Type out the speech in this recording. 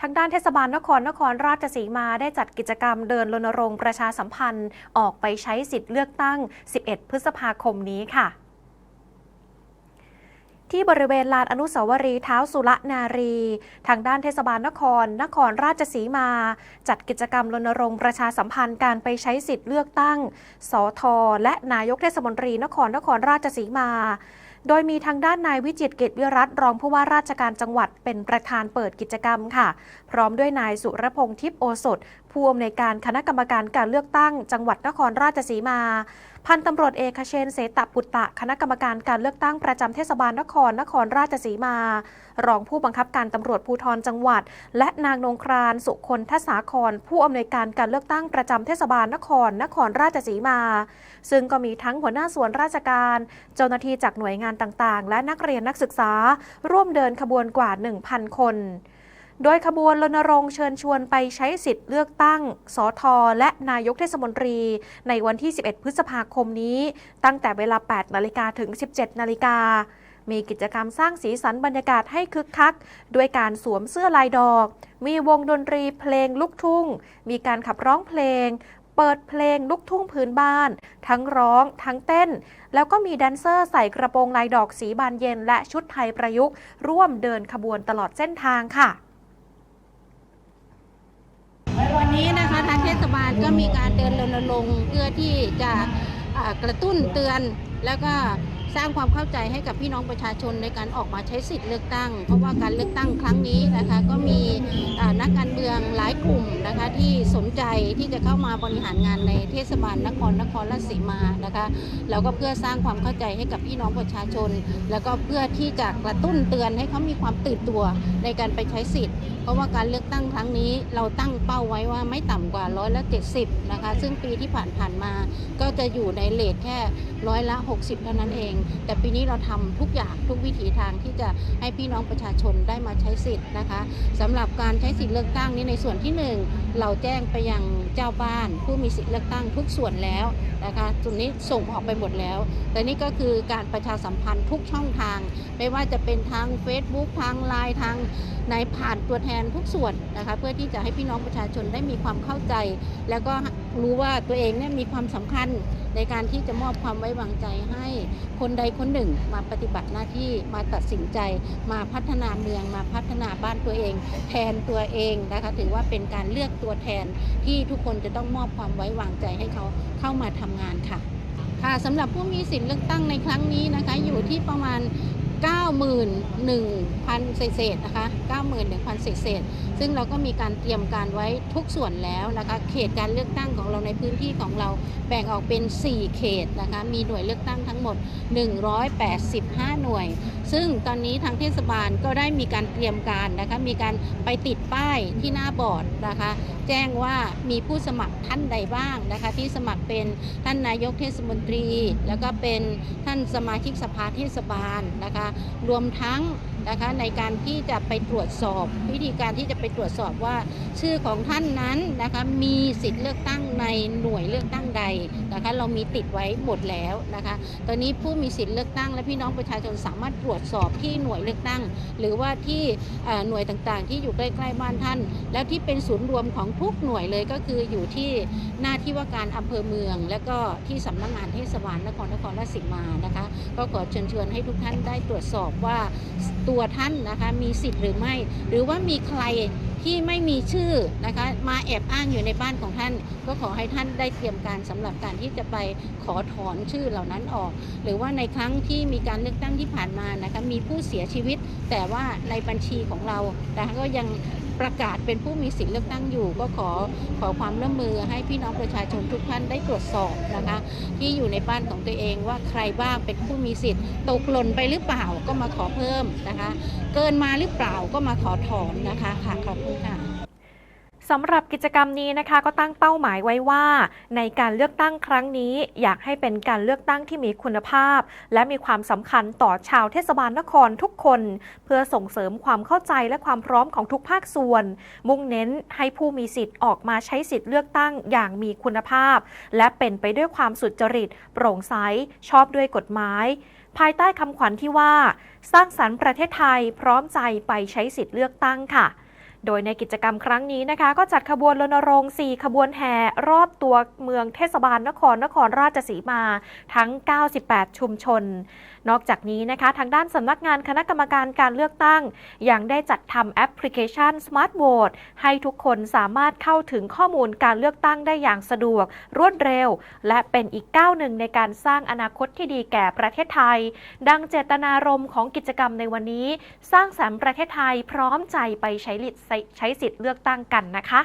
ทางด้านเทศบาลนครนครราชสีมาได้จัดกิจกรรมเดินรณรงค์ประชาสัมพันธ์ ออกไปใช้สิทธิ์เลือกตั้ง 11 พฤษภาคมนี้ค่ะที่บริเวณลานอนุสาวรีย์เท้าสุรนารี ทางด้านเทศบาลนคร นครราชสีมา จัดกิจกรรมรณรงค์ประชาสัมพันธ์การไปใช้สิทธิ์เลือกตั้งสอทอและนายกเทศมนตรีนครนครราชสีมา โดยมีทางด้านนายวิจิตรเกตวิรัตรองผู้ว่าราชการจังหวัดเป็นประธานเปิดกิจกรรมค่ะ พร้อมด้วยนายสุรพงษ์ทิพย์โอสถ ผู้อำนวยการคณะกรรมการการเลือกตั้ง จังหวัดนครราชสีมา พันตำรวจเอกเชนเสตปุตตะ คณะกรรมการการเลือกตั้งประจำเทศบาลนครนครราชสีมา รองผู้บังคับการตำรวจภูธรจังหวัด และนางนงครานสุคนทศาคร ผู้อำนวยการการเลือกตั้งประจำเทศบาลนครนครราชสีมา ซึ่งก็มีทั้งหัวหน้าส่วนราชการ เจ้าหน้าที่จากหน่วยงานต่างๆ และนักเรียนนักศึกษา ร่วมเดินขบวนกว่า 1,000 คน โดยขบวนรณรงค์เชิญชวนไปใช้สิทธิ์เลือกตั้งสอทอและนายกเทศมนตรี ในวันที่ 11 พฤษภาคมนี้ ตั้งแต่เวลา 8 นาฬิกาถึง 17 นาฬิกามีกิจกรรมสร้างสีสันบรรยากาศให้คึกคัก ด้วยการสวมเสื้อลายดอก มีวงดนตรีเพลงลูกทุ่ง มีการขับร้องเพลง เปิดเพลงลูกทุ่งพื้นบ้าน ทั้งร้อง ทั้งเต้น แล้วก็มีแดนเซอร์ใส่กระโปรงลายดอกสีบานเย็น และชุดไทยประยุกต์ ร่วมเดินขบวนตลอดเส้นทางค่ะ วั นนี้นะคะทางเทศบาลก็มีการเดินรณรงค์เพื่อที่จะกระตุ้นเตือน แล้วก็สร้างความเข้าใจให้กับพี่น้องประชาชนในการออกมาใช้สิทธิ์เลือกตั้ง เพราะว่าการเลือกตั้งครั้งนี้นะคะก็มีนักการเมืองหลายกลุ่มนะคะที่สนใจที่จะเข้ามาบริหารงานในเทศบาลนครนครราชสีมานะคะแล้วก็เพื่อสร้างความเข้าใจให้กับพี่น้องประชาชน แล้วก็เพื่อที่จะกระตุ้นเตือนให้เขามีความตื่นตัวในการไปใช้สิทธิ์เพราะว่าการเลือกตั้งครั้งนี้เราตั้งเป้าไว้ว่าไม่ต่ำกว่าร้อยละ70นะคะ ซึ่งปีที่ผ่านๆมาก็จะอยู่ในเลทแค่ร้อยละ 60 เท่านั้นเอง แต่ปีนี้เราทำทุกอย่างทุกวิถีทางที่จะให้พี่น้องประชาชนได้มาใช้สิทธิ์นะคะสำหรับการใช้สิทธิ์เลือกตั้งนี้ในส่วนที่หนึ่งเราแจ้งไปยังเจ้าบ้าน ผู้มีสิทธิ์เลือกตั้งทุกส่วนแล้วนะคะส่วนนี้ส่งออกไปหมดแล้ว แต่นี่ก็คือการประชาสัมพันธ์ทุกช่องทาง ไม่ว่าจะเป็นทาง Facebook ทางไลน์ทางในผ่านตัวแทนทุกส่วนนะคะเพื่อที่จะให้พี่น้องประชาชนได้มีความเข้าใจ แล้วก็รู้ว่าตัวเองเนี่ยมีความสำคัญในการที่จะมอบความไว้วางใจให้คนใดคนหนึ่งมาปฏิบัติหน้าที่มาตัดสินใจ มาพัฒนาเมืองมาพัฒนาบ้านตัวเอง แทนตัวเองนะคะถือว่าเป็นการเลือกตัวแทนที่ทุกคนจะต้องมอบความไว้วางใจให้เขาเข้ามาทำงานค่ะค่ะสำหรับผู้มีสิทธิ์เลือกตั้งในครั้งนี้นะคะอยู่ที่ประมาณ 91,000 เศษๆนะคะ91,000 เศษๆซึ่งเราก็มีการเตรียมการไว้ทุกส่วนแล้วนะคะ เขตการเลือกตั้งของเราในพื้นที่ของเราแบ่งออกเป็น 4 เขตนะคะ มีหน่วยเลือกตั้งทั้งหมด 185 หน่วย ซึ่งตอนนี้ทางเทศบาลก็ได้มีการเตรียมการนะคะ มีการไปติดป้ายที่หน้าบอร์ดนะคะ แจ้งว่ามีผู้สมัครท่านใดบ้างนะคะที่สมัครเป็นท่านนายกเทศมนตรี แล้วก็เป็นท่านสมาชิกสภาเทศบาลนะคะรวมทั้งนะคะในการที่จะไปตรวจสอบ วิธีการที่จะไปตรวจสอบว่า ชื่อของท่านนั้นนะคะมีสิทธิ์เลือกตั้งในหน่วยเลือกตั้งใดนะคะเรามีติดไว้หมดแล้วนะคะตอนนี้ผู้มีสิทธิ์เลือกตั้ง และพี่น้องประชาชนสามารถตรวจสอบที่หน่วยเลือกตั้ง หรือว่าที่หน่วยต่างๆ ที่อยู่ใกล้ๆบ้านท่าน แล้วที่เป็นศูนย์รวมของทุกหน่วยเลยก็คืออยู่ที่หน้าที่ว่าการอำเภอเมือง และก็ที่สำนักงานเทศบาลนครนครราชสีมานะคะก็ขอเชิญชวนให้ทุกท่านได้ตรวจสอบว่าตัวท่านนะคะมีสิทธิ์หรือไม่ หรือว่ามีใครที่ไม่มีชื่อนะคะมาแอบอ้างอยู่ในบ้านของท่าน ก็ขอให้ท่านได้เตรียมการสำหรับการที่จะไปขอถอนชื่อเหล่านั้นออก หรือว่าในครั้งที่มีการเลือกตั้งที่ผ่านมานะคะมีผู้เสียชีวิต แต่ว่าในบัญชีของเรานะคะก็ยัง ประกาศเป็นผู้มีสิทธิ์เลือกตั้งอยู่ ก็ขอขอความร่วมมือให้พี่น้องประชาชนทุกท่านได้ตรวจสอบนะคะ ที่อยู่ในบ้านของตัวเองว่าใครบ้างเป็นผู้มีสิทธิ์ ตกหล่นไปหรือเปล่าก็มาขอเพิ่มนะคะ เกินมาหรือเปล่าก็มาขอถอนนะคะค่ะขอบคุณค่ะ สำหรับกิจกรรมนี้นะคะ ก็ตั้งเป้าหมายไว้ว่า ในการเลือกตั้งครั้งนี้ อยากให้เป็นการเลือกตั้งที่มีคุณภาพ และมีความสำคัญต่อชาวเทศบาลนครทุกคน เพื่อส่งเสริมความเข้าใจและความพร้อมของทุกภาคส่วน มุ่งเน้นให้ผู้มีสิทธิ์ออกมาใช้สิทธิ์เลือกตั้งอย่างมีคุณภาพ และเป็นไปด้วยความสุจริต โปร่งใสชอบด้วยกฎหมาย ภายใต้คำขวัญที่ว่า สร้างสรรค์ประเทศไทยพร้อมใจไปใช้สิทธิ์เลือกตั้งค่ะ โดยในกิจกรรมครั้งนี้นะคะ ก็จัดขบวนรณรงค์4ขบวนแห่รอบตัวเมืองเทศบาลนครนครราชสีมาทั้ง 98 ชุมชน นอกจากนี้นะคะ ทางด้านสำนักงานคณะกรรมการการเลือกตั้ง ยังได้จัดทำแอปพลิเคชัน Smart Vote ให้ทุกคนสามารถเข้าถึงข้อมูลการเลือกตั้งได้อย่างสะดวก รวดเร็ว และเป็นอีกก้าวหนึ่งในการสร้างอนาคตที่ดีแก่ประเทศไทย ดังเจตนารมณ์ของกิจกรรมในวันนี้ สร้างสรรค์ประเทศไทยพร้อมใจไปใช้ลิใช้สิทธิ์เลือกตั้งกันนะคะ